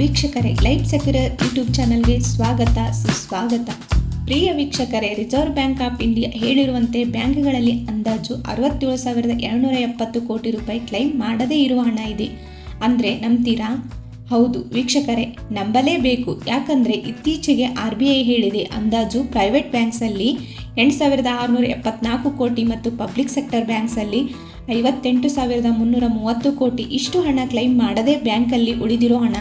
ವೀಕ್ಷಕರೇ life secure YouTube ಚಾನಲ್ಗೆ ಸ್ವಾಗತ, ಸುಸ್ವಾಗತ. ಪ್ರಿಯ ವೀಕ್ಷಕರೇ, ರಿಸರ್ವ್ ಬ್ಯಾಂಕ್ ಆಫ್ ಇಂಡಿಯಾ ಹೇಳಿರುವಂತೆ ಬ್ಯಾಂಕ್ಗಳಲ್ಲಿ ಅಂದಾಜು ಅರವತ್ತೇಳು ಸಾವಿರದ ಎರಡುನೂರ ಎಪ್ಪತ್ತು ಕೋಟಿ ರೂಪಾಯಿ ಕ್ಲೈಮ್ ಮಾಡದೇ ಇರುವ ಹಣ ಇದೆ. ಅಂದರೆ ನಂಬ್ತೀರಾ? ಹೌದು ವೀಕ್ಷಕರೇ, ನಂಬಲೇಬೇಕು. ಯಾಕಂದರೆ ಇತ್ತೀಚೆಗೆ ಆರ್ ಬಿ ಐ ಹೇಳಿದೆ, ಅಂದಾಜು ಪ್ರೈವೇಟ್ ಬ್ಯಾಂಕ್ಸಲ್ಲಿ ಎಂಟು ಸಾವಿರದ ಆರುನೂರ ಎಪ್ಪತ್ನಾಲ್ಕು ಕೋಟಿ ಮತ್ತು ಪಬ್ಲಿಕ್ ಸೆಕ್ಟರ್ ಬ್ಯಾಂಕ್ಸಲ್ಲಿ ಐವತ್ತೆಂಟು ಸಾವಿರದ ಮುನ್ನೂರ ಮೂವತ್ತು ಕೋಟಿ. ಇಷ್ಟು ಹಣ ಕ್ಲೈಮ್ ಮಾಡದೆ ಬ್ಯಾಂಕಲ್ಲಿ ಉಳಿದಿರೋ ಹಣ.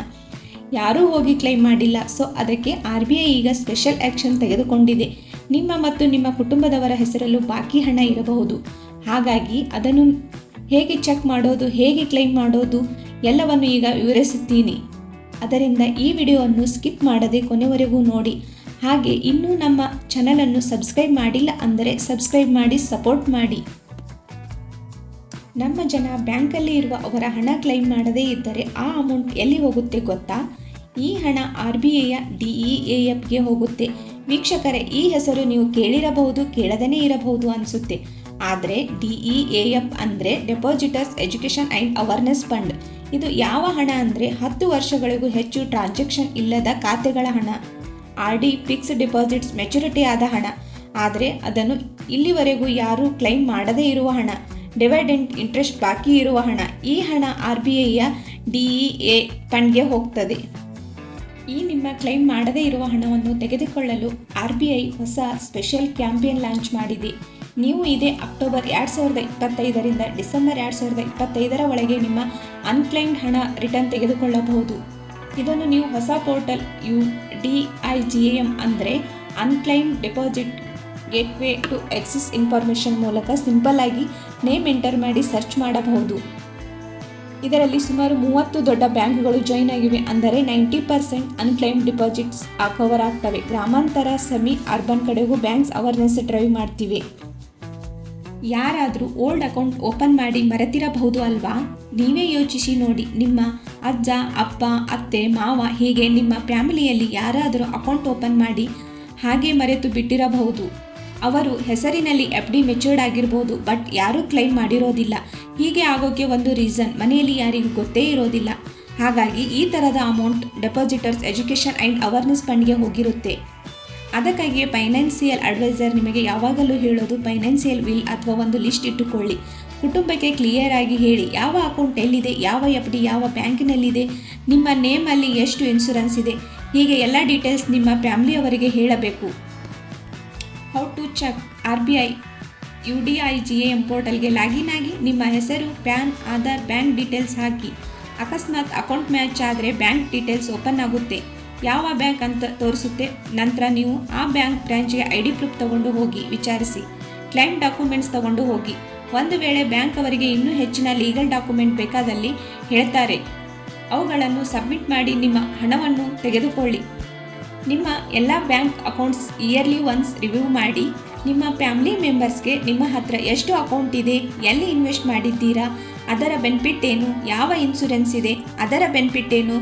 ಯಾರೂ ಹೋಗಿ ಕ್ಲೈಮ್ ಮಾಡಿಲ್ಲ. ಸೊ ಅದಕ್ಕೆ ಆರ್ ಬಿ ಐ ಈಗ ಸ್ಪೆಷಲ್ ಆ್ಯಕ್ಷನ್ ತೆಗೆದುಕೊಂಡಿದೆ. ನಿಮ್ಮ ಮತ್ತು ನಿಮ್ಮ ಕುಟುಂಬದವರ ಹೆಸರಲ್ಲೂ ಬಾಕಿ ಹಣ ಇರಬಹುದು. ಹಾಗಾಗಿ ಅದನ್ನು ಹೇಗೆ ಚೆಕ್ ಮಾಡೋದು, ಹೇಗೆ ಕ್ಲೈಮ್ ಮಾಡೋದು ಎಲ್ಲವನ್ನು ಈಗ ವಿವರಿಸುತ್ತೀನಿ. ಅದರಿಂದ ಈ ವಿಡಿಯೋವನ್ನು ಸ್ಕಿಪ್ ಮಾಡದೆ ಕೊನೆವರೆಗೂ ನೋಡಿ. ಹಾಗೆ ಇನ್ನೂ ನಮ್ಮ ಚಾನಲನ್ನು ಸಬ್ಸ್ಕ್ರೈಬ್ ಮಾಡಿಲ್ಲ ಅಂದರೆ ಸಬ್ಸ್ಕ್ರೈಬ್ ಮಾಡಿ ಸಪೋರ್ಟ್ ಮಾಡಿ. ನಮ್ಮ ಜನ ಬ್ಯಾಂಕಲ್ಲಿ ಇರುವ ಅವರ ಹಣ ಕ್ಲೈಮ್ ಮಾಡದೇ ಇದ್ದರೆ ಆ ಅಮೌಂಟ್ ಎಲ್ಲಿ ಹೋಗುತ್ತೆ ಗೊತ್ತಾ? ಈ ಹಣ ಆರ್ ಬಿ ಐಯ, ಡಿ ಎಫ್ಗೆ ಹೋಗುತ್ತೆ. ವೀಕ್ಷಕರೇ, ಈ ಹೆಸರು ನೀವು ಕೇಳಿರಬಹುದು ಕೇಳದೇ ಇರಬಹುದು ಅನಿಸುತ್ತೆ. ಆದರೆ ಡಿ ಇ ಎ ಎಫ್ ಅಂದರೆ depositors education and awareness fund ಇದು ಯಾವ ಹಣ ಅಂದರೆ ಹತ್ತು ವರ್ಷಗಳಿಗೂ ಹೆಚ್ಚು ಟ್ರಾನ್ಸಾಕ್ಷನ್ ಇಲ್ಲದ ಖಾತೆಗಳ ಹಣ. R D fix deposits maturity ಆದ ಹಣ. ಆದರೆ ಅದನ್ನು ಇಲ್ಲಿವರೆಗೂ ಯಾರೂ ಕ್ಲೈಮ್ ಮಾಡದೇ ಇರುವ ಹಣ. ಡಿವೈಡೆಂಟ್ ಇಂಟ್ರೆಸ್ಟ್ ಬಾಕಿ ಇರುವ ಹಣ. ಈ ಹಣ ಆರ್ ಬಿ ಐಯ ಡಿ ಇ ಎ ಫಂಡ್ಗೆ ಹೋಗ್ತದೆ. ಈ ನಿಮ್ಮ ಕ್ಲೈಮ್ ಮಾಡದೇ ಇರುವ ಹಣವನ್ನು ತೆಗೆದುಕೊಳ್ಳಲು ಆರ್ ಬಿ ಐ ಹೊಸ ಸ್ಪೆಷಲ್ ಕ್ಯಾಂಪೇನ್ ಲಾಂಚ್ ಮಾಡಿದೆ. ನೀವು ಇದೇ ಅಕ್ಟೋಬರ್ ಎರಡು ಸಾವಿರದ ಇಪ್ಪತ್ತೈದರಿಂದ ಡಿಸೆಂಬರ್ ಎರಡು ಸಾವಿರದ ಇಪ್ಪತ್ತೈದರ ಒಳಗೆ ನಿಮ್ಮ ಅನ್ಕ್ಲೈಮ್ಡ್ ಹಣ ರಿಟರ್ನ್ ತೆಗೆದುಕೊಳ್ಳಬಹುದು. ಇದನ್ನು ನೀವು ಹೊಸ portal U D I G M ಅಂದರೆ unclaimed deposit gateway to access information ಮೂಲಕ ಸಿಂಪಲ್ ಆಗಿ ನೇಮ್ ಎಂಟರ್ ಮಾಡಿ ಸರ್ಚ್ ಮಾಡಬಹುದು. ಇದರಲ್ಲಿ ಸುಮಾರು ಮೂವತ್ತು ದೊಡ್ಡ ಬ್ಯಾಂಕ್ಗಳು ಜಾಯಿನ್ ಆಗಿವೆ. ಅಂದರೆ ninety percent unclaim deposits cover ಆಗ್ತವೆ. ಗ್ರಾಮಾಂತರ ಸೆಮಿ ಅರ್ಬನ್ ಕಡೆಗೂ ಬ್ಯಾಂಕ್ಸ್ ಅವೇರ್ನೆಸ್ ಡ್ರೈವ್ ಮಾಡ್ತಿವೆ. ಯಾರಾದರೂ ಓಲ್ಡ್ ಅಕೌಂಟ್ ಓಪನ್ ಮಾಡಿ ಮರೆತಿರಬಹುದು ಅಲ್ವಾ? ನೀವೇ ಯೋಚಿಸಿ ನೋಡಿ. ನಿಮ್ಮ ಅಜ್ಜ, ಅಪ್ಪ, ಅತ್ತೆ, ಮಾವ ಹೀಗೆ ನಿಮ್ಮ ಫ್ಯಾಮಿಲಿಯಲ್ಲಿ ಯಾರಾದರೂ ಅಕೌಂಟ್ ಓಪನ್ ಮಾಡಿ ಹಾಗೆ ಮರೆತು ಬಿಟ್ಟಿರಬಹುದು. ಅವರು ಹೆಸರಿನಲ್ಲಿ ಎಫ್ ಡಿ ಮೆಚೂರ್ಡ್ ಆಗಿರ್ಬೋದು ಬಟ್ ಯಾರೂ ಕ್ಲೈಮ್ ಮಾಡಿರೋದಿಲ್ಲ. ಹೀಗೆ ಆಗೋಕ್ಕೆ ಒಂದು ರೀಸನ್ ಮನೆಯಲ್ಲಿ ಯಾರಿಗೂ ಗೊತ್ತೇ ಇರೋದಿಲ್ಲ. ಹಾಗಾಗಿ ಈ ಥರದ amount depositors education and awareness ಫಂಡ್ಗೆ ಹೋಗಿರುತ್ತೆ. ಅದಕ್ಕಾಗಿಯೇ ಫೈನಾನ್ಸಿಯಲ್ ಅಡ್ವೈಸರ್ ನಿಮಗೆ ಯಾವಾಗಲೂ ಹೇಳೋದು ಫೈನಾನ್ಸಿಯಲ್ ವಿಲ್ ಅಥವಾ ಒಂದು ಲಿಸ್ಟ್ ಇಟ್ಟುಕೊಳ್ಳಿ. ಕುಟುಂಬಕ್ಕೆ ಕ್ಲಿಯರ್ ಆಗಿ ಹೇಳಿ, ಯಾವ ಅಕೌಂಟ್ ಎಲ್ಲಿದೆ, ಯಾವ ಎಫ್ ಡಿ ಯಾವ ಬ್ಯಾಂಕಿನಲ್ಲಿದೆ ನಿಮ್ಮ ನೇಮಲ್ಲಿ ಎಷ್ಟು ಇನ್ಶೂರೆನ್ಸ್ ಇದೆ, ಹೀಗೆ ಎಲ್ಲ ಡೀಟೇಲ್ಸ್ ನಿಮ್ಮ ಫ್ಯಾಮಿಲಿಯವರಿಗೆ ಹೇಳಬೇಕು. How to check R B I U D I G A ಪೋರ್ಟಲ್ಗೆ ಲಾಗಿನ್ ಆಗಿ ನಿಮ್ಮ ಹೆಸರು, ಪ್ಯಾನ್, ಆಧಾರ್, ಬ್ಯಾಂಕ್ ಡೀಟೇಲ್ಸ್ ಹಾಕಿ. ಅಕಸ್ಮಾತ್ ಅಕೌಂಟ್ ಮ್ಯಾಚ್ ಆದರೆ ಬ್ಯಾಂಕ್ ಡೀಟೇಲ್ಸ್ ಓಪನ್ ಆಗುತ್ತೆ. ಯಾವ ಬ್ಯಾಂಕ್ ಅಂತ ತೋರಿಸುತ್ತೆ? ನಂತರ ನೀವು ಆ ಬ್ಯಾಂಕ್ ಬ್ರ್ಯಾಂಚ್ಗೆ ಐ ಡಿ ಪ್ರೂಫ್ ತಗೊಂಡು ಹೋಗಿ ವಿಚಾರಿಸಿ. ಕ್ಲೈಮ್ ಡಾಕ್ಯುಮೆಂಟ್ಸ್ ತಗೊಂಡು ಹೋಗಿ. ಒಂದು ವೇಳೆ ಬ್ಯಾಂಕ್ ಅವರಿಗೆ ಇನ್ನೂ ಹೆಚ್ಚಿನ ಲೀಗಲ್ ಡಾಕ್ಯುಮೆಂಟ್ ಬೇಕಾದಲ್ಲಿ ಹೇಳ್ತಾರೆ. ಅವುಗಳನ್ನು ಸಬ್ಮಿಟ್ ಮಾಡಿ ನಿಮ್ಮ ಹಣವನ್ನು ತೆಗೆದುಕೊಳ್ಳಿ. ನಿಮ್ಮ ಎಲ್ಲ bank accounts yearly once review ಮಾಡಿ, ನಿಮ್ಮ ಫ್ಯಾಮಿಲಿ ಮೆಂಬರ್ಸ್ಗೆ ನಿಮ್ಮ ಹತ್ರ ಎಷ್ಟು ಅಕೌಂಟ್ ಇದೆ, ಎಲ್ಲಿ ಇನ್ವೆಸ್ಟ್ ಮಾಡಿದ್ದೀರಾ, ಅದರ ಬೆನಿಫಿಟ್ ಏನು, ಯಾವ ಇನ್ಸೂರೆನ್ಸ್ ಇದೆ, ಅದರ ಬೆನಿಫಿಟ್ ಏನು,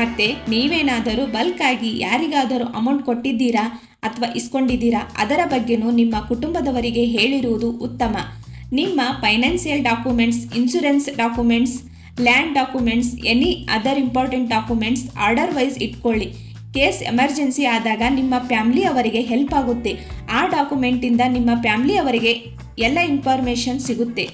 ಮತ್ತು ನೀವೇನಾದರೂ ಬಲ್ಕ್ ಆಗಿ ಯಾರಿಗಾದರೂ ಅಮೌಂಟ್ ಕೊಟ್ಟಿದ್ದೀರಾ ಅಥವಾ ಇಸ್ಕೊಂಡಿದ್ದೀರಾ, ಅದರ ಬಗ್ಗೆನೂ ನಿಮ್ಮ ಕುಟುಂಬದವರಿಗೆ ಹೇಳಿರುವುದು ಉತ್ತಮ. ನಿಮ್ಮ financial documents, insurance documents, land documents, any other important documents order wise ಇಟ್ಕೊಳ್ಳಿ. ಕೇಸ್ ಎಮರ್ಜೆನ್ಸಿ ಆದಾಗ ನಿಮ್ಮ ಫ್ಯಾಮ್ಲಿ ಅವರಿಗೆ ಹೆಲ್ಪ್ ಆಗುತ್ತೆ. ಆ ಡಾಕ್ಯುಮೆಂಟಿಂದ ನಿಮ್ಮ ಫ್ಯಾಮ್ಲಿ ಅವರಿಗೆ ಎಲ್ಲ ಇನ್ಫಾರ್ಮೇಷನ್ ಸಿಗುತ್ತೆ.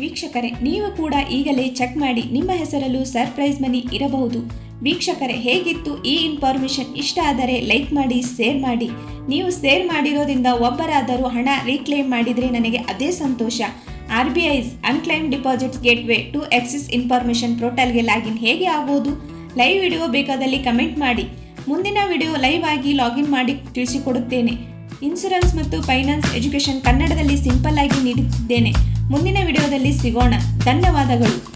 ವೀಕ್ಷಕರೇ, ನೀವು ಕೂಡ ಈಗಲೇ ಚೆಕ್ ಮಾಡಿ ನಿಮ್ಮ ಹೆಸರಲ್ಲೂ ಸರ್ಪ್ರೈಸ್ ಮನಿ ಇರಬಹುದು. ವೀಕ್ಷಕರೇ, ಹೇಗಿತ್ತು ಈ ಇನ್ಫಾರ್ಮೇಷನ್? ಇಷ್ಟ ಆದರೆ ಲೈಕ್ ಮಾಡಿ, ಶೇರ್ ಮಾಡಿ. ನೀವು ಶೇರ್ ಮಾಡಿರೋದ್ರಿಂದ ಒಬ್ಬರಾದರೂ ಹಣ ರೀಕ್ಲೇಮ್ ಮಾಡಿದರೆ ನನಗೆ ಅದೇ ಸಂತೋಷ. R B I's unclaim deposits gateway to access information ಪೋರ್ಟಲ್ಗೆ ಲಾಗಿನ್ ಹೇಗೆ ಆಗೋದು ಲೈವ್ ವಿಡಿಯೋ ಬೇಕಾದಲ್ಲಿ ಕಮೆಂಟ್ ಮಾಡಿ. ಮುಂದಿನ ವಿಡಿಯೋ ಲೈವ್ ಆಗಿ ಲಾಗಿನ್ ಮಾಡಿ ತಿಳಿಸಿಕೊಡುತ್ತೇನೆ. ಇನ್ಶೂರೆನ್ಸ್ ಮತ್ತು ಫೈನಾನ್ಸ್ ಎಜುಕೇಷನ್ ಕನ್ನಡದಲ್ಲಿ ಸಿಂಪಲ್ ಆಗಿ ನೀಡುತ್ತಿದ್ದೇನೆ. ಮುಂದಿನ ವಿಡಿಯೋದಲ್ಲಿ ಸಿಗೋಣ. ಧನ್ಯವಾದಗಳು.